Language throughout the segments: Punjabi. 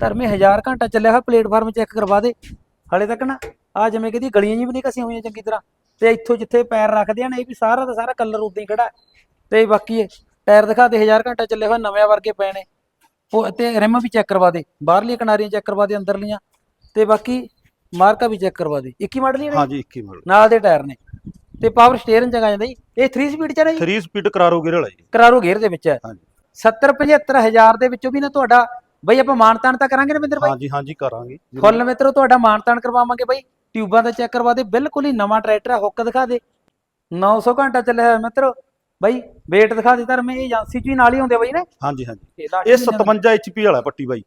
ਧਰਮੇ 1000 ਘੰਟਾ ਚੱਲਿਆ ਹੋਇਆ ਪਲੇਟਫਾਰਮ ਚੈੱਕ ਕਰਵਾ ਦੇ। ਹਲੇ ਤੱਕ ਨਾ ਆ ਜਿਵੇਂ ਕਿਦੀ ਗਲੀਆਂ ਜੀ ਵੀ ਨਹੀਂ ਕਸੀਆਂ ਹੋਈਆਂ ਚੰਗੀ ਤਰ੍ਹਾਂ। ਤੇ ਇੱਥੋਂ ਜਿੱਥੇ ਪੈਰ ਰੱਖਦੇ ਆ ਨਾ ਇਹ ਵੀ ਸਾਰਾ ਦਾ ਸਾਰਾ ਕਲਰ ਉਦਾਂ ਹੀ ਖੜਾ। ਤੇ ਬਾਕੀ ਟਾਇਰ ਦਿਖਾ ਦੇ 1000 ਘੰਟਾ ਚੱਲੇ ਹੋਇਆ ਨਵੇਂ ਵਰਗੇ ਪਏ ਨੇ। ਤੇ ਰਿਮ ਵੀ ਚੈੱਕ ਕਰਵਾ ਦੇ ਬਾਹਰਲੀਆਂ ਕਿਨਾਰੀਆਂ ਚੈੱਕ ਕਰਵਾ ਦੇ ਅੰਦਰਲੀਆਂ। ਤੇ ਬਾਕੀ ਮਾਰਕਾ ਵੀ ਚੈੱਕ ਕਰਵਾ ਦੇ। 21 ਮਾਡਲ ਹੀ ਹਾਂਜੀ 21 ਮਾਡਲ ਨਾਲ ਦੇ ਟਾਇਰ ਨੇ। ਤੇ ਪਾਵਰ ਸਟੀਅਰਿੰਗ ਜਗਾ ਜਾਂਦਾ ਜੀ। ਇਹ 3 ਸਪੀਡ ਚ ਹੈ ਜੀ? 3 ਸਪੀਡ ਕਰਾਰੋ ਗੇਅਰ ਵਾਲਾ ਜੀ। ਕਰਾਰੋ ਗੇਅਰ ਦੇ ਵਿੱਚ ਹੈ। ਹਾਂਜੀ। 70 75000 ਦੇ ਵਿੱਚੋਂ ਵੀ ਨਾ ਤੁਹਾਡਾ ਬਈ ਆਪਾਂ ਮਾਨਤਾਨ ਤਾਂ ਕਰਾਂਗੇ ਰਵਿੰਦਰ ਬਾਈ? ਹਾਂਜੀ ਹਾਂਜੀ ਕਰਾਂਗੇ। ਫੁੱਲ ਮਿੱਤਰੋ ਤੁਹਾਡਾ ਮਾਨਤਾਨ ਕਰਵਾਵਾਂਗੇ ਬਾਈ। ਟਿਊਬਾਂ ਦਾ ਚੈੱਕ ਕਰਵਾ ਦੇ ਬਿਲਕੁਲ ਹੀ ਨਵਾਂ ਟਰੈਕਟਰ ਹੈ ਹੁੱਕ ਦਿਖਾ ਦੇ। 900 ਘੰਟਾ ਚੱਲਿਆ ਹੋਇਆ ਮਿੱਤਰੋ। ਬਾਈ ਵੇਟ ਦਿਖਾ ਦੇ ਧਰਮੇ ਇਹ ਏਜੰਸੀ ਚ ਵੀ ਨਾਲ ਹੀ ਹੁੰਦੇ ਬਾਈ ਨੇ। ਹਾਂਜੀ ਹਾਂਜੀ। ਇਹ ਲਾਸਟ ਇਹ ਮਹੀਨੇ 57 HP ਵਾਲਾ ਪੱਟੀ ਬਾਈ।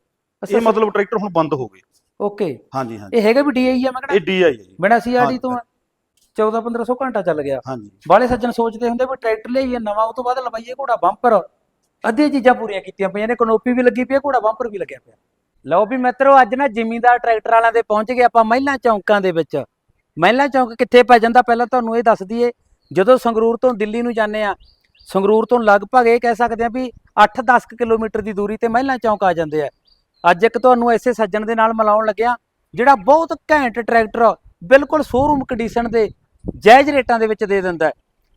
ਇਹ ਮਤਲਬ ਟਰੈਕਟਰ ਹੁਣ ਬੰਦ ਹੋ ਗਏ। ਓਕੇ। ਹਾਂਜੀ ਹਾਂਜੀ। ਇਹ ਹੈਗਾ ਵੀ ਡੀਆਈ ਆ ਮੈਂ ਇਹ ਕਹਿੰਦਾ DI ਹੈ ਜੀ। ਬਿਨਾ ਸੀਆਰਡੀ ਹਾਂ। ਤੋਂ 14 1500 ਘੰਟਾ ਚੱਲ ਗਿਆ। ਹਾਂਜੀ। ਬਾਲੇ ਸੱਜਣ ਸੋਚਦੇ ਹੁੰਦੇ ਵੀ ਟਰੈਕਟਰ ਲਈਏ ਨਵਾਂ ਉਹ ਤੋਂ ਬਾਅਦ ਲਵਾਈਏ ਘੋੜਾ ਬੰਪਰ। ਅੱਧੀਆਂ ਚੀਜ਼ਾਂ ਪੂਰੀਆਂ ਕੀਤੀਆਂ ਪਈਆਂ ਨੇ, ਕਨੋਪੀ ਵੀ ਲੱਗੀ ਪਈ ਹੈ, ਘੋੜਾ ਬੰਪਰ ਵੀ ਲੱਗਿਆ ਪਿਆ। ਲਓ ਵੀ ਮਿੱਤਰੋ, ਅੱਜ ਨਾ ਜ਼ਿਮੀਂਦਾਰ ਟਰੈਕਟਰ ਵਾਲਿਆਂ ਦੇ ਪਹੁੰਚ ਗਏ ਆਪਾਂ ਮਹਿਲਾ ਚੌਂਕਾਂ ਦੇ ਵਿੱਚ। ਮਹਿਲਾ ਚੌਂਕ ਕਿੱਥੇ ਪੈ ਜਾਂਦਾ? ਪਹਿਲਾਂ ਤੁਹਾਨੂੰ ਇਹ ਦੱਸ ਦਈਏ, ਜਦੋਂ ਸੰਗਰੂਰ ਤੋਂ ਦਿੱਲੀ ਨੂੰ ਜਾਂਦੇ ਆ ਸੰਗਰੂਰ ਤੋਂ ਲਗਭਗ ਇਹ ਕਹਿ ਸਕਦੇ ਆ ਵੀ 8-10 ਕਿਲੋਮੀਟਰ ਦੀ ਦੂਰੀ ਤੇ ਮਹਿਲਾ ਚੌਂਕ ਆ ਜਾਂਦੇ ਆ। ਅੱਜ ਇੱਕ ਤੁਹਾਨੂੰ ਐਸੇ ਸੱਜਣ ਦੇ ਨਾਲ ਮਿਲਾਉਣ ਲੱਗਿਆ, ਜਿਹੜਾ ਬਹੁਤ ਘੈਂਟ ਟਰੈਕਟਰ ਬਿਲਕੁਲ ਸ਼ੋਰੂਮ ਕੰਡੀਸ਼ਨ ਦੇ ਜਾਇਜ਼ ਰੇਟਾਂ ਦੇ ਵਿੱਚ ਦੇ ਦਿੰਦਾ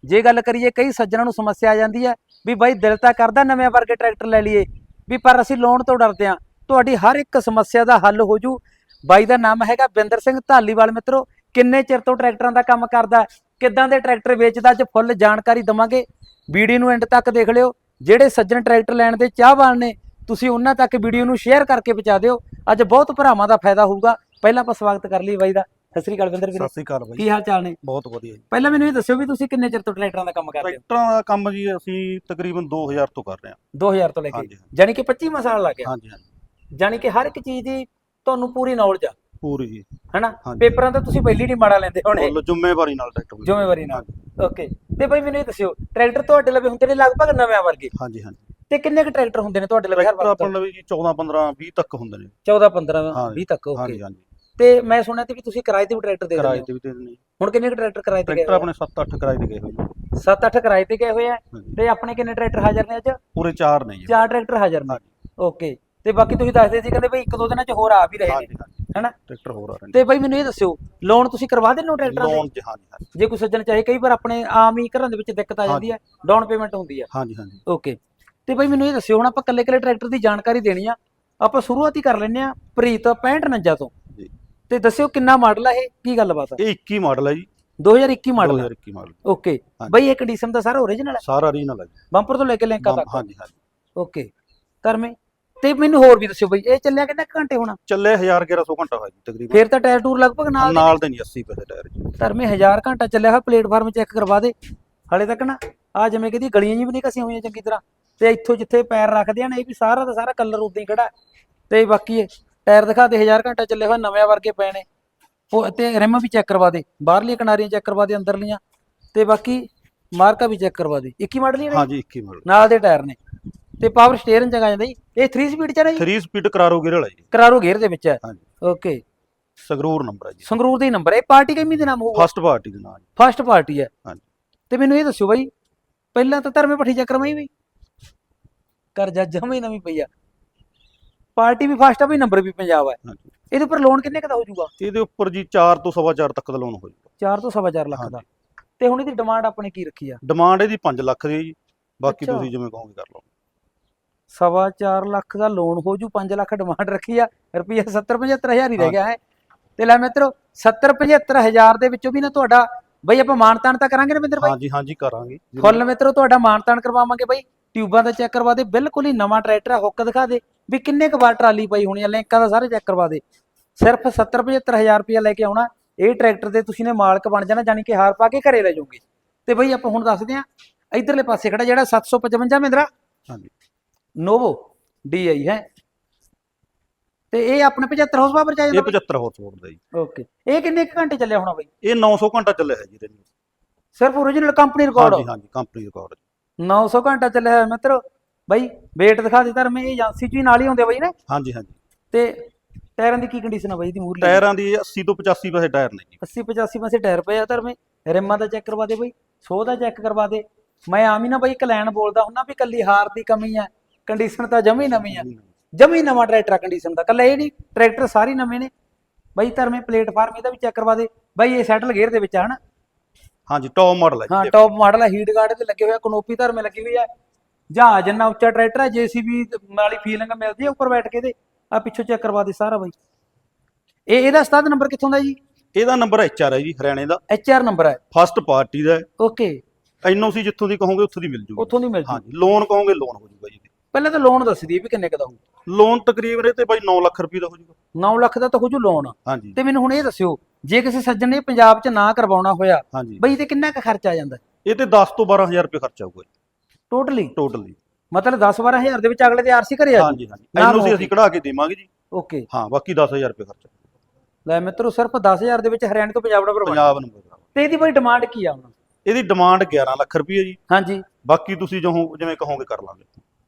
ਜੇ ਗੱਲ ਕਰੀਏ ਕਈ ਸੱਜਣਾਂ ਨੂੰ ਸਮੱਸਿਆ ਆ ਜਾਂਦੀ ਹੈ ਵੀ ਬਾਈ ਦਿਲ ਤਾਂ ਕਰਦਾ ਨਵੇਂ ਵਰਗੇ ਟਰੈਕਟਰ ਲੈ ਲਈਏ, ਵੀ ਪਰ ਅਸੀਂ ਲੋਨ ਤੋਂ ਡਰਦੇ ਹਾਂ, ਤੁਹਾਡੀ ਹਰ ਇੱਕ ਸਮੱਸਿਆ ਦਾ ਹੱਲ ਹੋ ਜੂ। ਬਾਈ ਦਾ ਨਾਮ ਹੈਗਾ ਬਿੰਦਰ ਸਿੰਘ ਢਾਲੀਵਾਲ ਮਿੱਤਰੋ, ਕਿੰਨੇ ਚਿਰ ਤੋਂ ਟਰੈਕਟਰਾਂ ਦਾ ਕੰਮ ਕਰਦਾ, ਕਿੱਦਾਂ ਦੇ ਟਰੈਕਟਰ ਵੇਚਦਾ, ਅੱਜ ਫੁੱਲ ਜਾਣਕਾਰੀ ਦਵਾਂਗੇ। ਵੀਡੀਓ ਨੂੰ ਐਂਡ ਤੱਕ ਦੇਖ ਲਿਓ, ਜਿਹੜੇ ਸੱਜਣ ਟਰੈਕਟਰ ਲੈਣ ਦੇ ਚਾਹਵਾਨ ਨੇ, ਤੁਸੀਂ ਉਹਨਾਂ ਤੱਕ ਵੀਡੀਓ ਨੂੰ ਸ਼ੇਅਰ ਕਰਕੇ ਪਹੁੰਚਾ ਦਿਓ। ਅੱਜ ਬਹੁਤ ਭਰਾਵਾਂ ਦਾ ਫਾਇਦਾ ਹੋਊਗਾ। ਪਹਿਲਾਂ ਆਪਾਂ ਸਵਾਗਤ ਕਰ ਲਈ ਬਾਈ ਦਾ। ਸਤਿ ਸ੍ਰੀ ਅਕਾਲ ਬਿੰਦਰ ਵੀਰੇ। ਸਤਿ ਸ੍ਰੀ ਅਕਾਲ ਬਾਈ। ਕੀ ਹਾਲ ਚਾਲ ਨੇ? ਬਹੁਤ ਵਧੀਆ ਜੀ। ਪਹਿਲਾਂ ਮੈਨੂੰ ਇਹ ਦੱਸਿਓ ਵੀ ਤੁਸੀਂ ਕਿੰਨੇ ਚਿਰ ਤੋਂ ਟਰੈਕਟਰਾਂ ਦਾ ਕੰਮ ਕਰਦੇ ਟਰੈਕਟਰਾਂ ਦਾ ਕੰਮ ਜੀ ਅਸੀਂ ਤਕਰੀਬਨ 2000 ਤੋਂ ਕਰ ਰਹੇ ਹਾਂ। ਹੋ 2000 ਤੋਂ ਲੈ ਕੇ। ਹਾਂਜੀ ਕਿ 25 ਸਾਲ ਲੱਗ ਗਿਆ। ਹਾਂਜੀ ਹਾਂਜੀ। ਜਾਨੀ ਕਿ ਹਰ ਇੱਕ ਚੀਜ਼ ਦੀ ਤੁਹਾਨੂੰ ਪੂਰੀ ਨੌਲੇਜ ਆ। ਪੂਰੀ ਜੀ। ਹੈਨਾ? ਹਾਂਜੀ। ਪੇਪਰਾਂ ਤਾਂ ਤੁਸੀਂ ਪਹਿਲੀ ਨਹੀਂ ਮਾੜਾ ਲੈਂਦੇ ਹੋਣੇ। ਫੁੱਲ ਜ਼ਿੰਮੇਵਾਰੀ ਨਾਲ ਟਰੈਕਟਰ। ਜ਼ਿੰਮੇਵਾਰੀ ਨਾਲ। ਓਕੇ। ਤੇ ਭਾਈ ਮੈਨੂੰ ਇਹ ਦੱਸਿਓ ਟਰੈਕਟਰ ਤੁਹਾਡੇ ਲਵੇ ਹੁੰਦੇ ਨੇ ਲਗਭਗ ਨਵਿਆਂ ਵਰਗੇ? ਹਾਂਜੀ ਹਾਂਜੀ। ਤੇ ਕਿੰਨੇ ਕੁ ਟਰੈਕਟਰ ਹੁੰਦੇ ਨੇ ਤੁਹਾਡੇ ਲਵੇ ਹਰ ਟਰੈਕਟਰ ਵਕਤ ਆਪਾਂ ਲਵੇ ਜੀ 14 15 20 ਤੱਕ ਹੁੰਦੇ ਨੇ। 14 15 ਹਾਂ। 20 ਤੱਕ ਓਕੇ। ਹਾਂਜੀ ਹਾਂਜੀ। ਤੇ ਮੈਂ ਸੁਣਿਆ ਤੇ ਵੀ ਤੁਸੀਂ ਕਿਰਾਏ ਤੇ ਵੀ ਟਰੈਕਟਰ ਦੇ ਕਿਰਾਏ ਤੇ ਵੀ ਦੇ ਦਿੰਦੇ ਜੀ। ਹੋ ਹੁਣ ਕਿੰਨੇ ਕੁ ਟਰੈਕਟਰ ਕਿਰਾਏ ਤੇ ਗਏ ਟਰੈਕਟਰ ਆਪਣੇ 7-8 ਕਿਰਾਏ ਤੇ ਗਏ ਹੋਏ ਨੇ। 7-8 ਕਿਰਾਏ ਤੇ ਗਏ ਹੋਏ ਆ। ਤੇ ਆਪਣੇ ਕਿੰਨੇ ਟਰੈਕਟਰ ਹਾਜ਼ਰ ਨੇ ਅੱਜ? ਪੂਰੇ 4 ਨੇ ਜੀ। ਚਾਰ ਟਰੈਕਟਰ ਹਾਜ਼ਰ ਨੇ। ਓਕੇ। ਤੇ ਬਾਕੀ ਤੁਸੀਂ ਦੱਸਦੇ ਸੀ ਕਹਿੰਦੇ ਬਈ ਇੱਕ ਦੋ ਦਿਨਾਂ ਚ ਹੋਰ ਆ ਵੀ ਰਹੇ ਨੇ। ਹੈਨਾ? ਟਰੈਕਟਰ ਹੋਰ ਆ ਰਹੇ ਨੇ। ਤੇ ਬਾਈ ਮੈਨੂੰ ਇਹ ਦੱਸਿਓ ਲੋਨ ਤੁਸੀਂ ਕਰਵਾ ਦਿੰਦੇ ਹੋ ਟਰੈਕਟਰ ਦੇ? ਲੋਨ ਹਾਂਜੀ ਹਾਂਜੀ। ਜੇ ਕੋਈ ਸੱਜਣ ਚਾਹੇ ਕਈ ਵਾਰ ਆਪਣੇ ਆਮ ਹੀ ਘਰਾਂ ਦੇ ਵਿੱਚ ਦਿੱਕਤ ਆ ਜਾਂਦੀ ਹੈ ਡਾਊਨ ਪੇਮੈਂਟ ਹੁੰਦੀ ਹੈ ਹਾਂਜੀ ਹਾਂਜੀ। ਓਕੇ। ਤੇ ਬਾਈ ਮੈਨੂੰ ਇਹ ਦੱਸਿਓ ਹੁਣ ਆਪਾਂ ਕੱਲੇ ਕੱਲੇ ਟਰੈਕਟਰ ਦੀ ਜਾਣਕਾਰੀ ਦੇਣੀ ਆ ਆਪਾਂ ਸ਼ੁਰੂਆਤ ਹੀ ਕਰ ਲੈਂਦੇ ਆ ਪ੍ਰੀਤ 6549 ਤੋਂ। ਜੀ ਤੇ ਦੱਸਿਓ ਕਿੰਨਾ ਮਾਡਲ ਆ ਇਹ? ਕੀ ਗੱਲਬਾਤ ਆ? ਇਹ 21 ਮਾਡਲ ਹੈ ਜੀ। 2021 ਮਾਡਲ 2021 ਮਾਡਲ। ਓਕੇ ਹਾਂਜੀ। ਬਾਈ ਇਹ ਕੰਡੀਸ਼ਨ ਦਾ ਸਾਰਾ ਓਰੀਜਨਲ ਹੈ ਸਾਰਾ ਰੀਨਲ ਹੈ ਜੀ। ਬੰਪਰ ਤੋਂ ਲੈ ਕੇ ਲਿੰਕਾਂ ਤੱਕ? ਹਾਂਜੀ ਹਾਂਜੀ। ਓਕੇ ਧਰਮੇ ਤੇ ਮੈਨੂੰ ਹੋਰ ਵੀ ਦੱਸਿਓ ਬਾਈ ਇਹ ਚੱਲਿਆ ਕਿੰਨੇ ਕੁ ਘੰਟੇ ਹੋਣਾ? ਚੱਲੇ 1000 1100 ਘੰਟਾ ਹੋਇਆ ਜੀ ਤਕਰੀਬਨ। ਫੇਰ ਤਾਂ ਟਾਇਰ ਟੂਰ ਲਗਭਗ ਨਾਲ ਨਾਲ ਦੇ ਨਹੀਂ 80 ਪੈਸੇ ਟਾਇਰ ਜੀ। ਧਰਮੇ 1000 ਘੰਟਾ ਚੱਲਿਆ ਹੋਇਆ ਪਲੇਟਫਾਰਮ ਚੈੱਕ ਕਰਵਾ ਦੇ। ਹਲੇ ਤੱਕ ਨਾ ਆ ਜਿਵੇਂ ਕਿਦੀ ਗਲੀਆਂ ਜੀ ਵੀ ਨਹੀਂ ਕਸੀਆਂ ਹੋਈਆਂ ਚੰਗੀ ਤਰ੍ਹਾਂ। ਤੇ ਇੱਥੋਂ ਜਿੱਥੇ ਪੈਰ ਰੱਖਦੇ ਆ ਨਾ ਇਹ ਵੀ ਸਾਰਾ ਦਾ ਸਾਰਾ ਕਲਰ ਉਦਾਂ ਹੀ ਖੜਾ। ਹੈ। ਤੇ ਬਾਕੀ ਇਹ ਟਾਇਰ ਦਿਖਾ ਦੇ 1000 ਘੰਟਾ ਚੱਲੇ ਹੋਇਆ ਨਵੇਂ ਵਰਗੇ ਪਏ ਨੇ। ਉਹ ਤੇ ਰਿਮ ਵੀ ਚੈੱਕ ਕਰਵਾ ਦੇ ਬਾਹਰਲੀਆਂ ਕਿਨਾਰੀਆਂ ਚੈੱਕ ਕਰਵਾ ਦੇ ਅੰਦਰਲੀਆਂ। ਤੇ ਬਾਕੀ ਮਾਰਕਾ ਵੀ ਚੈੱਕ ਕਰਵਾ ਦੇ। 21 ਮਾਡਲ ਹੀ ਹੈ ਨਾ? ਹਾਂਜੀ 21 ਮਾਡਲ। ਨਾਲ ਦੇ ਟਾਇਰ ਨੇ। ਤੇ ਪਾਵਰ ਸਟੀਅਰਿੰਗ ਜਗਾ ਜਾਂਦਾ ਜੀ। ਇਹ 3 ਸਪੀਡ ਚ ਹੈ ਜੀ? 3 ਸਪੀਡ ਕਰਾਰੋ ਗੇਅਰ ਵਾਲਾ ਜੀ। ਕਰਾਰੋ ਗੇਅਰ ਦੇ ਵਿੱਚ ਹੈ। ਹਾਂਜੀ। ਓਕੇ ਸੰਗਰੂਰ ਨੰਬਰ ਹੈ ਜੀ। ਸੰਗਰੂਰ ਦਾ ਹੀ ਨੰਬਰ ਹੈ। ਪਾਰਟੀ ਕਿੰਨੀ ਦੇ ਨਾਮ ਹੋਊਗਾ? ਫਸਟ ਪਾਰਟੀ ਦੇ ਜੀ। ਫਸਟ ਪਾਰਟੀ ਹੈ। ਹਾਂਜੀ। ਤੇ ਮੈਨੂੰ ਇਹ ਦੱਸਿਓ ਬਾਈ ਪਹਿਲਾਂ ਤਾਂ ਧਰਮੇ ਪੱਠੀ ਚੱਕਰ ਮੈਂ ਬਈ। ਕਰ ਜਾ ਜਮੇ ਨਵੀਂ ਪਈ ਆ। ਪਾਰਟੀ ਵੀ ਫਸਟ ਆ ਬਈ ਨੰਬਰ ਵੀ ਪੰਜਾਬ ਹਾਂਜੀ। ਇਹਦੇ ਉੱਪਰ ਲੋਨ ਕਿੰਨੇ ਕੁ ਦਾ ਹੋ ਜਾਊਗਾ? ਇਹਦੇ ਉੱਪਰ ਜੀ 4 ਤੋਂ ਸਵਾ ਚਾਰ ਤੱਕ ਦਾ ਲੋਨ ਹੋ ਜਾਊਗਾ। 4 ਤੋਂ ਸਵਾ ਚਾਰ ਲੱਖ ਦਾ। ਤੇ ਹੁਣ ਇਹਦੀ ਡਿਮਾਂਡ ਆਪਣੇ ਕੀ ਰੱਖੀ ਆ? ਡਿਮਾਂਡ ਇਹਦੀ 5 ਲੱਖ ਦੀ ਹੈ ਜੀ। ਬਾਕੀ ਅੱਛਾ। ਤੁਸੀਂ ਜਿਵੇਂ ਕਹੋਗੇ ਕਰ ਲਓ। ਸਵਾ ਚਾਰ ਲੱਖ ਦਾ ਲੋਨ ਹੋ ਜੂ 5 ਲੱਖ ਡਿਮਾਂਡ ਰੱਖੀ ਆ। ਰੁਪਈਆ 70 75000 ਹੀ ਰਹਿ ਗਿਆ ਹੈ। ਤੇ ਲੈ ਮਿੱਤਰੋ 70 75000 ਦੇ ਵਿੱਚੋਂ ਵੀ ਨਾ ਤੁਹਾਡਾ ਬਈ ਆਪਾਂ ਮਾਨਤਾਨ ਤਾਂ ਕਰਾਂਗੇ ਨਾ ਬਾਈ? ਹਾਂਜੀ ਹਾਂਜੀ ਕਰਾਂਗੇ। ਜ਼ਰੂਰ। ਫੁੱਲ ਮਿੱਤਰੋ ਤੁਹਾਡਾ ਮਾਨਤਾਨ ਕਰਵਾਵਾਂਗੇ ਬਾਈ। ਟਿਊਬਾਂ ਦਾ ਚੈੱਕ ਕਰਵਾ ਦੇ ਬਿਲਕੁਲ ਹੀ ਨਵਾਂ ਟਰੈਕਟਰ ਆ ਹੁੱਕ ਦਿਖਾ ਦੇ ਵੀ ਕਿੰਨੇ ਕੁ ਵਾਰ ਟਰਾਲੀ ਪਈ ਹੋਣੀ ਆ ਲਿੰਕਾਂ ਦਾ ਸਾਰੇ ਚੈੱਕ ਕਰਵਾ ਦੇ। ਸਿਰਫ 70 75000 ਰੁਪਇਆ ਲੈ ਕੇ ਆਉਣਾ ਇਹ ਟਰੈਕਟਰ ਦੇ ਤੁਸੀਂ ਨੇ ਮਾਲਕ ਬਣ ਜਾਣਾ ਜਾਨੀ ਕਿ ਹਾਰ ਪਾ ਕੇ ਘਰੇ ਲੈ ਜਾਓਗੇ। ਤੇ ਬਈ ਆਪਾਂ ਹੁਣ ਦੱਸਦੇ ਆ ਇਧਰਲੇ ਪਾਸੇ ਖੜਾ ਜਿਹੜਾ 755 ਮਹਿੰਦਰਾ ਹਾਂਜੀ। ਨੋਵੋ ਡੀਆਈ ਹੈ। ਤੇ ਇਹ ਆਪਣੇ 75 ਹਾਰਸ ਪਾਵਰ ਚ ਆ ਇਹ ਜਾਂਦਾ 75 ਹਾਰਸ ਪਾਵਰ ਦਾ ਜੀ। ਓਕੇ ਇਹ ਕਿੰਨੇ ਕੁ ਘੰਟੇ ਚੱਲਿਆ ਹੋਣਾ ਬਈ? ਇਹ 900 ਘੰਟਾ ਚੱਲਿਆ ਹੈ ਜੀ। ਸਿਰਫ ਓਰੀਜਨਲ ਕੰਪਨੀ ਰਿਕਾਰਡ ਹਾਂਜੀ ਹਾਂਜੀ ਕੰਪਨੀ ਰਿਕਾਰਡ 900 ਘੰਟਾ ਚੱਲਿਆ ਹੋਇਆ ਮਿੱਤਰੋ। ਬਈ ਵੇਟ ਦਿਖਾ ਦੇ ਧਰਮੇ ਇਹ ਏਜੰਸੀ ਚ ਵੀ ਨਾਲ ਹੀ ਹੁੰਦੇ ਬਈ ਨਾ? ਹਾਂਜੀ ਹਾਂਜੀ। ਤੇ ਟਾਇਰਾਂ ਦੀ ਕੀ ਕੰਡੀਸ਼ਨ ਆ ਬਈ ਇਹਦੀ ਮੂਰਲੀ ਟਾਇਰਾਂ ਦੀ 80 ਤੋਂ 85 ਪੈਸੇ ਟਾਇਰ ਨੇ ਜੀ। 80 85 ਪਾਸੇ ਟਾਇਰ ਪਏ ਆ ਧਰਮੇ ਰਿਮਾਂ ਦਾ ਚੈੱਕ ਕਰਵਾ ਦੇ ਬਈ ਸੋ ਦਾ ਚੈੱਕ ਕਰਵਾ ਦੇ। ਮੈਂ ਆਮ ਹੀ ਨਾ ਬਈ ਕਲੈਨ ਬੋਲਦਾ ਹੁੰਨਾ ਵੀ ਕੱਲੀ ਹਾਰ ਦੀ ਕਮੀ ਆ ਕੰਡੀਸ਼ਨ ਤਾਂ ਜਮੀ ਨਵੀਂ ਆ। ਜਮੀ ਨਵਾਂ ਟਰੈਕਟਰ ਕੰਡੀਸ਼ਨ ਦਾ ਕੱਲਾ ਇਹ ਨਹੀਂ ਟਰੈਕਟਰ ਸਾਰੇ ਨਵੇਂ ਨੇ। ਬਾਈ ਧਰਮੇ ਪਲੇਟਫਾਰਮ ਇਹਦਾ ਵੀ ਚੈੱਕ ਕਰਵਾ ਦੇ। ਬਾਈ ਇਹ ਸੈਟਲ ਗੇਅਰ ਦੇ ਵਿੱਚ ਆ ਹਨਾ? ਹਾਂਜੀ ਟੌਪ ਮਾਡਲ ਹੈ ਹਾਂ ਜੀ ਟੌਪ ਮਾਡਲ ਹੈ ਹੀਟ ਗਾਰਡ ਤੇ ਲੱਗੇ ਹੋਇਆ ਕਨੋਪੀ ਧਰਮੇ ਲੱਗੀ ਹੋਈ ਹੈ ਜਹਾਜ਼ ਜਿੰਨਾ ਉੱਚਾ ਟਰੈਕਟਰ ਹੈ ਜੀਸੀਬੀ ਵਾਲੀ ਫੀਲਿੰਗ ਮਿਲਦੀ ਹੈ ਉੱਪਰ ਬੈਠ ਕੇ ਤੇ ਆ ਪਿੱਛੋਂ ਚੈੱਕ ਕਰਵਾ ਦੇ ਸਾਰਾ ਬਾਈ। ਇਹ ਇਹਦਾ ਸਟਾਰਟ ਨੰਬਰ ਕਿੱਥੋਂ ਦਾ ਜੀ? ਇਹਦਾ ਨੰਬਰ ਐਚਆਰ ਹੈ ਜੀ ਹਰਿਆਣੇ ਦਾ। ਐਚਆਰ ਨੰਬਰ ਹੈ। ਫਸਟ ਪਾਰਟੀ ਦਾ ਓਕੇ ਐਨਓਸੀ ਜਿੱਥੋਂ ਦੀ ਕਹੋਗੇ ਉੱਥੋਂ ਦੀ ਮਿਲ ਜੂਗੀ। ਉੱਥੋਂ ਦੀ ਮਿਲ ਜੂ ਹਾਂਜੀ ਲੋਨ ਕਹੋਗੇ ਲੋਨ ਹੋ ਜੂਗਾ ਜੀ ਪਹਿਲਾਂ ਤਾਂ ਲੋਨ ਦੱਸ ਦਈਏ ਵੀ ਕਿੰਨੇ ਕੁ ਦਾ ਹੋਊ। ਲੋਨ ਤਕਰੀਬਨ ਇਹ ਤੇ ਬਾਈ 9 ਲੱਖ ਰੁਪਏ ਦਾ ਹੋ ਜੂਗਾ। 9 ਲੱਖ ਦਾ ਤਾਂ ਹੋ ਜੂ ਲੋਨ ਹਾਂਜੀ। ਤੇ ਮੈਨੂੰ ਹੁਣ ਇਹ ਦੱਸਿਓ ਜੇ ਕਿਸੇ ਸੱਜਣ ਨੇ ਪੰਜਾਬ 'ਚ ਨਾ ਕਰਵਾਉਣਾ ਹੋਇਆ ਹਾਂਜੀ। ਬਈ ਤੇ ਕਿੰਨਾ ਕੁ ਖਰਚ ਆ ਜਾਂਦਾ? ਇਹ ਤੇ 10 ਤੋਂ 12000 ਰੁਪਏ ਖਰਚਾ ਆਊਗਾ ਟੋਟਲੀ ਟੋਟਲੀ ਮਤਲਬ 10-12000 ਦੇ ਵਿੱਚ ਅਗਲੇ ਦੇ ਆਰਸੀ ਘਰੇ ਆ ਹਾਂਜੀ ਹਾਂਜੀ। ਐਨਓਸੀ। ਅਸੀਂ ਕਢਾ ਕੇ ਦੇਵਾਂਗੇ ਜੀ। ਓਕੇ ਹਾਂ ਬਾਕੀ 10000 ਰੁਪਏ ਖਰਚਾ। ਲੈ ਮਿੱਤਰੋ ਸਿਰਫ 10000 ਦੇ ਵਿੱਚ ਹਰਿਆਣੇ ਤੋਂ ਪੰਜਾਬ ਦਾ ਪ੍ਰਬੰਧ ਪੰਜਾਬ ਨੰਬਰ। ਤੇ ਇਹਦੀ ਬਈ ਡਿਮਾਂਡ ਕੀ ਆ ਹੁਣ? ਇਹਦੀ ਡਿਮਾਂਡ 11 ਲੱਖ ਰੁਪਏ ਜੀ। ਹਾਂਜੀ। ਬਾਕੀ ਤੁਸੀਂ ਜੋ ਜਿਵੇਂ ਕਹੋਗੇ ਕਰ ਲਾਂਗੇ।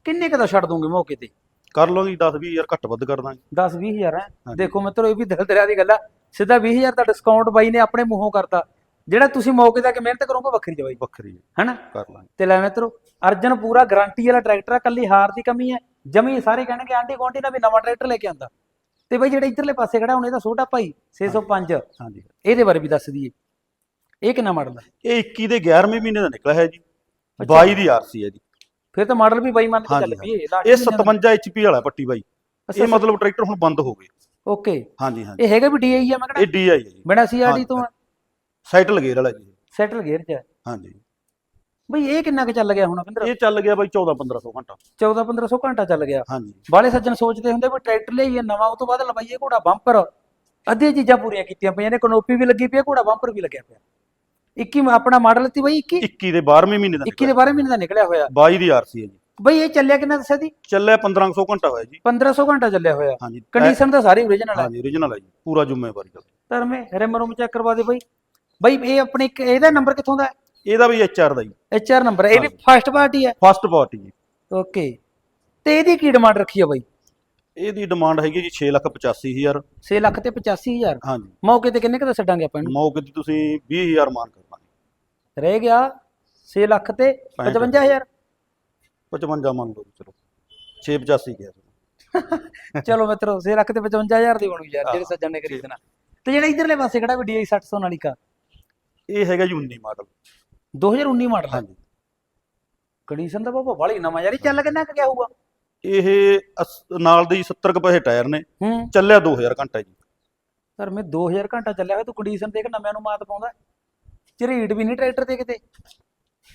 ਕਿੰਨੇ ਕੁ ਦਾ ਛੱਡ ਦੋਗੇ ਮੌਕੇ ਤੇ? ਕਰ ਲਵਾਂਗੇ 10 20000 ਘੱਟ ਵੱਧ ਕਰ ਦਾਂਗੇ। 10 20000 ਹੈ। ਦੇਖੋ ਮਿੱਤਰੋ ਇਹ ਵੀ ਦਿਲ ਦਰਿਆ ਦੀ ਗੱਲ ਆ। ਸਿੱਧਾ 20000 ਦਾ ਡਿਸਕਾਊਂਟ ਬਾਈ ਨੇ ਆਪਣੇ ਮੂੰਹੋਂ ਕਰਤਾ। ਜਿਹੜਾ ਤੁਸੀਂ ਮੌਕੇ ਤੇ ਆ ਕੇ ਮਿਹਨਤ ਕਰੋਗੇ ਵੱਖਰੀ ਜਵਾਈ। ਵੱਖਰੀ ਹੈਨਾ? ਕਰ ਲਾਂਗੇ। ਤੇ ਲੈ ਮਿੱਤਰੋ ਅਰਜਨ ਪੂਰਾ ਗਾਰੰਟੀ ਵਾਲਾ ਟਰੈਕਟਰ ਆ ਕੱਲੀ ਹਾਰ ਦੀ ਕਮੀ ਹੈ। ਜਮੀ ਸਾਰੇ ਕਹਿਣਗੇ ਆਂਟੀ ਗੋਂਟੀ ਦਾ ਵੀ ਨਵਾਂ ਟਰੈਕਟਰ ਲੈ ਕੇ ਆਂਦਾ ਤੇ ਬਈ ਜਿਹੜਾ ਇਧਰਲੇ ਪਾਸੇ ਖੜਾ ਹੁਣ ਇਹਦਾ ਛੋਟਾ ਭਾਈ 605 ਹਾਂਜੀ। ਇਹਦੇ ਬਾਰੇ ਵੀ ਦੱਸ ਦਈਏ। ਇਹ ਕਿੰਨਾ ਮਾਡਲ ਹੈ ਇਹ 21 ਦੇ 11ਵੇਂ ਮਹੀਨੇ ਦਾ ਨਿਕਲਿਆ ਹੈ ਜੀ। ਅੱਛਾ। 22 ਦੀ ਆਰਸੀ ਹੈ ਜੀ। ਫਿਰ ਤਾਂ ਮਾਡਲ ਵੀ ਬਾਈ ਮੰਨ ਕੇ ਚੱਲ ਲਾਸਟ ਇਹ 57 ਐਚਪੀ ਵਾਲਾ ਪੱਟੀ ਬਾਈ। ਇਹ ਮਤਲਬ ਟਰੈਕਟਰ ਹੁਣ ਬੰਦ ਹੋ ਗਏ। ਓਕੇ। ਹਾਂਜੀ ਹਾਂਜੀ। ਇਹ ਹੈਗਾ ਵੀ ਡੀਆਈ ਆ ਮੈਂ ਇਹ ਡੀਆਈ ਹੈ ਜੀ। ਬਿਨਾ ਸੀਆਰਡੀ ਤੋਂ ਸਾਈਕਲ ਗੇਅਰ ਵਾਲਾ ਜੀ। ਸੈਟਲ ਗੇਅਰ ਚ। ਹਾਂਜੀ। ਬਈ ਇਹ ਕਿੰਨਾ ਕੁ ਚੱਲ ਗਿਆ ਹੁਣ ਅਪਿੰਦਰ ਇਹ ਚੱਲ ਗਿਆ ਬਾਈ 14 1500 ਘੰਟਾ। 14 1500 ਘੰਟਾ ਚੱਲ ਗਿਆ। ਹਾਂਜੀ। ਬਾਲੇ ਸੱਜਣ ਸੋਚਦੇ ਹੁੰਦੇ ਵੀ ਟਰੈਕਟਰ ਲਈਏ ਨਵਾਂ ਉਹ ਤੋਂ ਬਾਅਦ ਲਵਾਈਏ ਘੋੜਾ ਬੰਪਰ। ਅੱਧੀਆਂ ਚੀਜ਼ਾਂ ਪੂਰੀਆਂ ਕੀਤੀਆਂ ਪਈਆਂ ਨੇ ਕਨੋਪੀ ਵੀ ਲੱਗੀ ਪਈ ਹੈ ਘੋੜਾ ਬੰਪਰ ਵੀ ਲੱਗਿਆ ਪਿਆ। 21 ਆਪਣਾ ਮਾਡਲ ਸੀ ਬਈ 21 21 ਦੇ 12ਵੇਂ ਮਹੀਨੇ ਦਾ 21 ਦੇ 12 ਮਹੀਨੇ ਦਾ ਨਿਕਲਿਆ ਹੋਇਆ। 22 ਦੀ ਆਰਸੀ ਹੈ ਜੀ। ਬਈ ਇਹ ਚੱਲਿਆ ਕਿੰਨਾ ਦੱਸਿਆ ਦੀ ਚੱਲਿਆ 1500 ਘੰਟਾ ਹੋਇਆ ਜੀ। 1500 ਘੰਟਾ ਚੱਲਿਆ ਹੋਇਆ। ਹਾਂਜੀ। ਕੰਡੀਸ਼ਨ ਤਾਂ ਸਾਰੀ ਓਰੀਜਨਲ ਹੈ। ਹਾਂਜੀ origignal ਹੈ ਜੀ। ਪੂਰਾ ਜ਼ਿੰਮੇਵਾਰੀ ਦਾ ਧਰਮੇ ਰਿਮ ਰੂਮ ਚੈੱਕ ਕਰਵਾ ਦੇ ਬਈ। ਬਈ ਇਹ ਆਪਣੇ ਇੱਕ ਇਹਦਾ ਨੰਬਰ ਕਿੱਥੋਂ ਦਾ ਹੈ? ਇਹਦਾ ਵੀ ਐਚਆਰ ਦਾ ਜੀ। ਐਚਆਰ ਨੰਬਰ ਇਹ ਵੀ ਫਸਟ ਪਾਰਟੀ ਹੈ। ਫਸਟ ਪਾਰਟੀ ਜੀ। ਓਕੇ ਤੇ ਇਹਦੀ ਕੀ ਡਿਮਾਂਡ ਰੱਖੀ ਹੈ ਬਈ? ਇਹਦੀ ਡਿਮਾਂਡ ਹੈਗੀ ਜੀ 685000 6 ਲੱਖ ਤੇ 85000 ਹਾਂਜੀ। ਮੌਕੇ ਤੇ ਕਿੰਨੇ ਕੁ ਦਾ ਛੱਡਾਂਗੇ ਆਪਾਂ ਇਹਨੂੰ? ਮੌਕੇ ਤੇ ਤੁਸੀਂ 20000 ਮਾਨ ਕਰ ਦਾਂਗੇ। ਰਹਿ ਗਿਆ। 6 ਲੱਖ ਤੇ 55000 55 ਮੰਨ ਲਓ ਚਲੋ। 685 ਗਿਆ ਚਲੋ ਮਿੱਤਰੋ 6 ਲੱਖ ਤੇ 55000 ਦੀ ਬਣੂ ਯਾਰ ਜਿਹੜੇ ਸੱਜਣ ਨੇ ਖਰੀਦਣਾ। ਤੇ ਜਿਹੜਾ ਇਧਰਲੇ ਪਾਸੇ ਖੜਾ ਵੀ DI 60 ਸੋਨਾਲੀਕਾ ਇਹ ਹੈਗਾ ਜੀ 19 ਮਾਡਲ। 2019 ਮਾਡਲ। ਹਾਂਜੀ। ਕੰਡੀਸ਼ਨ ਤਾਂ ਬਾਬਾ ਬੜੀ ਨਵਾਂ ਯਾਰ ਇਹ ਚੱਲ ਕਿੰਨਾ ਕੁ ਗਿਆ ਹੋਊਗਾ? ਇਹ ਅਸ- ਨਾਲ ਦੇ ਜੀ 70 ਕੁ ਪੈਸੇ ਟਾਇਰ ਨੇ। ਹੂੰ। ਚੱਲਿਆ 2000 ਘੰਟਾ ਜੀ। ਸਰ ਮੈਂ 2000 ਘੰਟਾ ਚੱਲਿਆ ਹੋਇਆ ਤੂੰ ਕੰਡੀਸ਼ਨ ਦੇਖ ਨਵਿਆਂ ਨੂੰ ਮਾਤ ਪਾਉਂਦਾ। ਝਰੀਟ ਵੀ ਨਹੀਂ ਟਰੈਕਟਰ ਤੇ ਕਿਤੇ।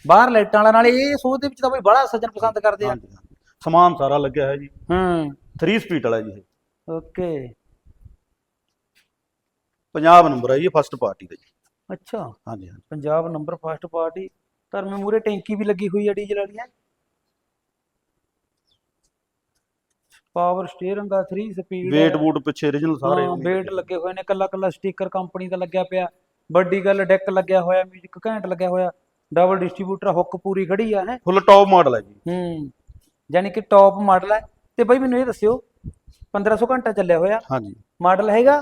ਬਾਹਰ ਲਾਈਟਾਂ ਵਾਲਾ ਨਾਲ ਇਹ ਸੋਚ ਦੇ ਵਿੱਚ ਤਾਂ ਬਈ ਬੜਾ ਸੱਜਣ ਪਸੰਦ ਕਰਦੇ ਆ। ਹਾਂਜੀ। ਸਮਾਨ ਸਾਰਾ ਲੱਗਿਆ ਹੈ ਜੀ। ਹੂੰ। 3 ਸਪੀਡ ਵਾਲਾ ਜੀ ਇਹ। ਓਕੇ। ਪੰਜਾਬ ਨੰਬਰ ਹੈ ਜੀ ਫਸਟ ਪਾਰਟੀ ਦਾ ਜੀ। ਅੱਛਾ। ਹਾਂਜੀ ਹਾਂਜੀ। ਪੰਜਾਬ ਨੰਬਰ ਫਸਟ ਪਾਰਟੀ ਧਰਮੇ ਮੂਰੇ ਟੈਂਕੀ ਵੀ ਲੱਗੀ ਹੋਈ ਹੈ ਡੀਜ਼ਲ ਵਾਲੀ ਹੈ। ਪਾਵਰ ਸਟੀਅਰਿੰਗ ਦਾ 3 ਸਪੀਡ ਵੇਟ ਬੂਟ ਪਿੱਛੇ origignal ਸਾਰੇ ਹਾਂ ਉਹਨੇ ਵੇਟ ਲੱਗੇ। ਹੋਏ ਨੇ ਕੱਲਾ ਕੱਲਾ ਸਟicker ਕੰਪਨੀ ਦਾ ਲੱਗਿਆ ਪਿਆ। ਵੱਡੀ ਗੱਲ ਡੈਕ ਲੱਗਿਆ ਹੋਇਆ ਮਿਊਜ਼ਿਕ ਘੈਂਟ ਲੱਗਿਆ ਹੋਇਆ। ਡਬਲ ਡਿਸਟ੍ਰੀਬਿਊਟਰ ਹੁੱਕ ਪੂਰੀ ਖੜੀ ਆ ਹੈ। ਫੁੱਲ ਟੌਪ ਮਾਡਲ ਹੈ ਜੀ। ਹੂੰ ਯਾਨੀ ਕਿ ਟੌਪ ਮਾਡਲ ਹੈ ਤੇ ਬਈ ਮੈਨੂੰ ਇਹ ਦੱਸਿਓ 1500 ਘੰਟਾ ਚੱਲਿਆ ਹੋਇਆ। ਹਾਂਜੀ। ਮਾਡਲ ਹੈਗਾ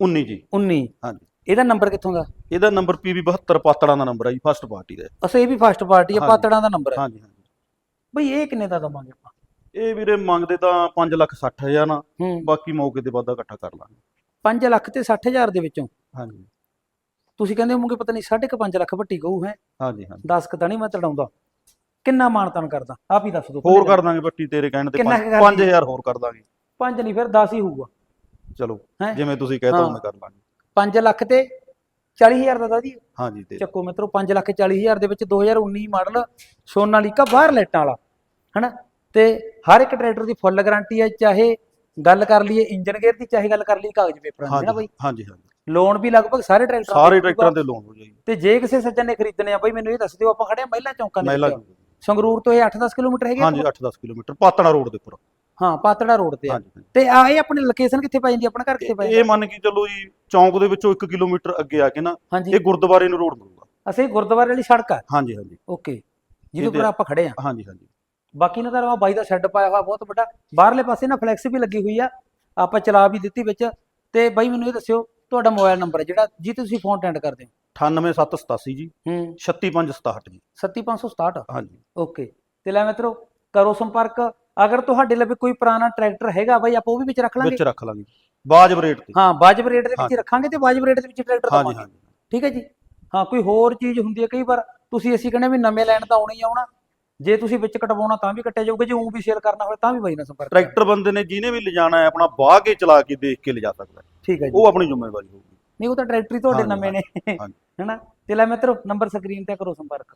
19 ਜੀ। 19 ਹਾਂਜੀ। ਇਹਦਾ ਨੰਬਰ ਕਿੱਥੋਂ ਦਾ? ਇਹਦਾ ਨੰਬਰ PB 72 ਪਾਤੜਾਂ ਦਾ ਨੰਬਰ ਹੈ ਜੀ ਫਸਟ ਪਾਰਟੀ ਦਾ। ਅਸਾ ਇਹ ਵੀ ਫਸਟ ਪਾਰਟੀ ਹਾਂਜੀ। ਪਾਤੜਾਂ ਦਾ ਨੰਬਰ ਹੈ ਹਾਂਜੀ ਹਾਂਜੀ। ਬਈ ਇਹ ਕਿੰਨੇ ਦਾ ਦਵਾਂਗੇ ਆਪਾਂ? ਇਹ ਵੀਰੇ ਮੰਗਦੇ ਤਾਂ 5 ਲੱਖ 60 ਹਜ਼ਾਰ ਨਾ ਹੂੰ। ਬਾਕੀ ਮੌਕੇ ਤੇ ਵਾਧਾ ਇਕੱਠਾ ਕਰ ਲਾਂਗੇ। 5 ਲੱਖ ਤੇ 60000 ਦੇ ਵਿੱਚੋਂ? ਹਾਂਜੀ। ਤੁਸੀਂ ਕਹਿੰਦੇ ਹੋਵੋਗੇ ਪਤਾ ਨਹੀਂ 5.5 ਲੱਖ ਵੱਟੀ ਕਹੂ ਹੈ। ਹਾਂਜੀ ਹਾਂਜੀ। 10 ਕ ਤਾਂ ਨਹੀਂ ਮੈਂ ਤੜਾਉਂਦਾ। ਕਿੰਨਾ ਮਾਨਤਾਨ ਕਰਦਾ? ਆਪ ਹੀ ਦੱਸ ਦਿਓ। ਹੋਰ ਕਰ ਦਾਂਗੇ ਬੱਟੀ ਤੇਰੇ ਕਹਿਣ ਤੇ ਕਿੰਨਾ ਕੁ ਕਰ 5000 ਹੋਰ ਕਰ ਦਾਂਗੇ। 5 ਨਹੀਂ ਫਿਰ 10 ਹੀ ਹੋਊਗਾ। ਚਲੋ ਹੈਂ? ਜਿਵੇਂ ਤੁਸੀਂ ਕਹਿਤਾ ਹਾਂ। ਉਵੇਂ ਕਰ ਲਾਂਗੇ। 5 ਲੱਖ ਤੇ 40000 ਦਾ ਦਾਦੀ। ਹਾਂਜੀ ਤੇ ਚੱਕੋ ਮਿੱਤਰੋ 5 ਲੱਖ 40000 ਦੇ ਵਿੱਚ 2019 ਮਾਡਲ ਸੋਨਾਲੀਕਾ ਬਾਹਰ ਲਾਈਟਾਂ ਵਾਲਾ ਹਨਾ? ਤੇ ਹਰ ਇੱਕ ਟਰੈਕਟਰ ਦੀ ਫੁੱਲ ਗਾਰੰਟੀ ਹੈ ਚਾਹੇ ਗੱਲ ਕਰ ਲਈਏ ਇੰਜਨ ਗੇਅਰ ਦੀ ਚਾਹੇ ਗੱਲ ਕਰ ਲਈਏ ਕਾਗਜ਼ ਪੇਪਰਾਂ ਦੀ ਨਾ ਹਾਂਜੀ ਬਈ? ਹਾਂਜੀ ਹਾਂਜੀ। ਲੋਨ ਵੀ ਲਗਭਗ ਸਾਰੇ ਟਰੈਕਟਰਾਂ ਸਾਰੇ ਟਰੈਕਟਰਾਂ ਤੇ ਲੋਨ ਹੋ ਜਾਏਗੀ। ਤੇ ਜੇ ਕਿਸੇ ਸੱਜਣ ਨੇ ਖਰੀਦਣੇ ਆ ਬਈ ਮੈਨੂੰ ਇਹ ਦੱਸ ਦਿਓ ਆਪਾਂ ਖੜੇ ਆ ਮਹਿਲਾ ਚੌਂਕਾਂ ਦੇ ਮਹਿਲਾ ਵਿੱਚ। ਸੰਗਰੂਰ ਤੋਂ ਇਹ 8-10 ਕਿਲੋਮੀਟਰ ਹੈਗੇ? ਹਾਂਜੀ 8-10 ਕਿਲੋਮੀਟਰ ਪਾਤੜਾ ਰੋਡ ਦੇ ਉੱਪਰ। ਹਾਂ ਪਾਤੜਾ ਰੋਡ ਤੇ ਆ। ਤੇ ਆ ਇਹ ਆਪਣੀ ਲੋਕੇਸ਼ਨ ਕਿੱਥੇ ਪੈ ਜਾਂਦੀ? ਆਪਣਾ ਘਰ ਕਿੱਥੇ ਪੈ ਇਹ ਮੰਨ ਕੇ ਚੱਲੋ ਜੀ ਚੌਂਕ ਦੇ ਵਿੱਚੋਂ 1 ਕਿਲੋਮੀਟਰ ਅੱਗੇ ਆ ਕੇ ਨਾ ਇਹ ਗੁਰਦੁਆਰੇ ਨੂੰ ਰੋਡ ਮਿਲੂਗਾ ਅਸੀਂ ਗੁਰਦੁਆਰੇ ਵਾਲੀ ਸੜਕ ਆ? ਹਾਂਜੀ ਹਾਂਜੀ। ਓਕੇ। ਜਿਹਦੇ ਉੱਪਰ ਆਪਾਂ ਖੜੇ ਆ। ਹਾਂਜੀ ਹਾਂਜੀ। ਬਾਕੀ ਨਾ ਤਾਂ ਬਾਈ ਦਾ ਸ਼ੈੱਡ ਪਾਇਆ ਹੋਇਆ ਬਹੁਤ ਵੱਡਾ। ਬਾਹਰਲੇ ਪਾਸੇ ਨਾ ਫਲੈਕਸ ਵੀ ਲੱਗੀ ਹੋਈ ਆ। ਆਪਾਂ ਚਲਾ ਵੀ ਦਿੱਤੀ ਵਿੱਚ। ਤੇ ਬਾਈ ਮੈਨੂੰ ਇਹ ਦੱਸਿਓ ਤੁਹਾਡਾ ਮੋਬਾਈਲ ਨੰਬਰ ਹੈ ਜਿਹੜਾ ਜੀ ਤੁਸੀਂ ਫੋਨ ਅਟੈਂਡ ਕਰਦੇ ਹੋ। 98787 ਜੀ ਹੂੰ। 36567 ਜੀ। 37567 ਹਾਂਜੀ। ਓਕੇ। ਤੇ ਲੈ ਮਿੱਤਰੋ ਕਰੋ ਸੰਪਰਕ। ਅਗਰ ਤੁਹਾਡੇ ਲਈ ਕੋਈ ਪੁਰਾਣਾ ਟਰੈਕਟਰ ਹੈਗਾ ਬਾਈ ਆਪਾਂ ਉਹ ਵੀ ਵਿੱਚ ਰੱਖ ਲਾਂਗੇ। ਵਿੱਚ ਰੱਖ ਲਾਂਗੇ ਵਾਜਬ ਰੇਟ ਤੇ। ਹਾਂ ਵਾਜਬ ਰੇਟ ਦੇ ਵਿੱਚ। ਰੱਖਾਂਗੇ ਤੇ ਵਾਜਬ ਰੇਟ ਦੇ ਵਿੱਚ ਟਰੈਕਟਰ ਦਵਾਂਗੇ। ਠੀਕ ਹੈ ਜੀ? ਹਾਂ ਕੋਈ ਹੋਰ ਚੀਜ਼ ਹੁੰਦੀ ਹੈ ਕਈ ਵਾਰ? ਤੁਸੀਂ ਅਸੀਂ ਕਹਿੰਦੇ ਵੀ ਨਵੇਂ ਲੈਣ ਤਾਂ ਆਉਣਾ ਆਉਣਾ। ਜੇ ਤੁਸੀਂ ਵਿੱਚ ਕਟਵਾਉਣਾ ਤਾਂ ਵੀ ਕੱਟਿਆ ਜਾਊਗਾ ਜੇ ਉਹ ਵੀ ਸੇਲ ਕਰਨਾ ਹੋਵੇ ਤਾਂ ਵੀ ਬਾਈ ਨਾਲ ਸੰਪਰਕ। ਟਰੈਕਟਰ ਬੰਦੇ ਨੇ ਜਿਹਨੇ ਵੀ ਲਿਜਾਣਾ ਹੈ ਆਪਣਾ ਵਾਹ ਕੇ ਚਲਾ ਕੇ ਦੇਖ ਕੇ ਲਿਜਾ ਸਕਦਾ ਹੈ। ਠੀਕ ਹੈ ਜੀ ਉਹ ਆਪਣੀ ਜ਼ਿੰਮੇਵਾਰੀ ਹੋਊਗੀ ਨਹੀਂ ਉਹ ਤਾਂ ਟਰੈਕਟਰ ਤੁਹਾਡੇ ਹਾਂਜੀ, ਨਵੇਂ ਨੇ ਹਾਂਜੀ। ਹੈਨਾ ਤੇ ਲੈ ਮਿੱਤਰੋ ਨੰਬਰ ਸਕਰੀਨ ਤੇ ਕਰੋ ਸੰਪਰਕ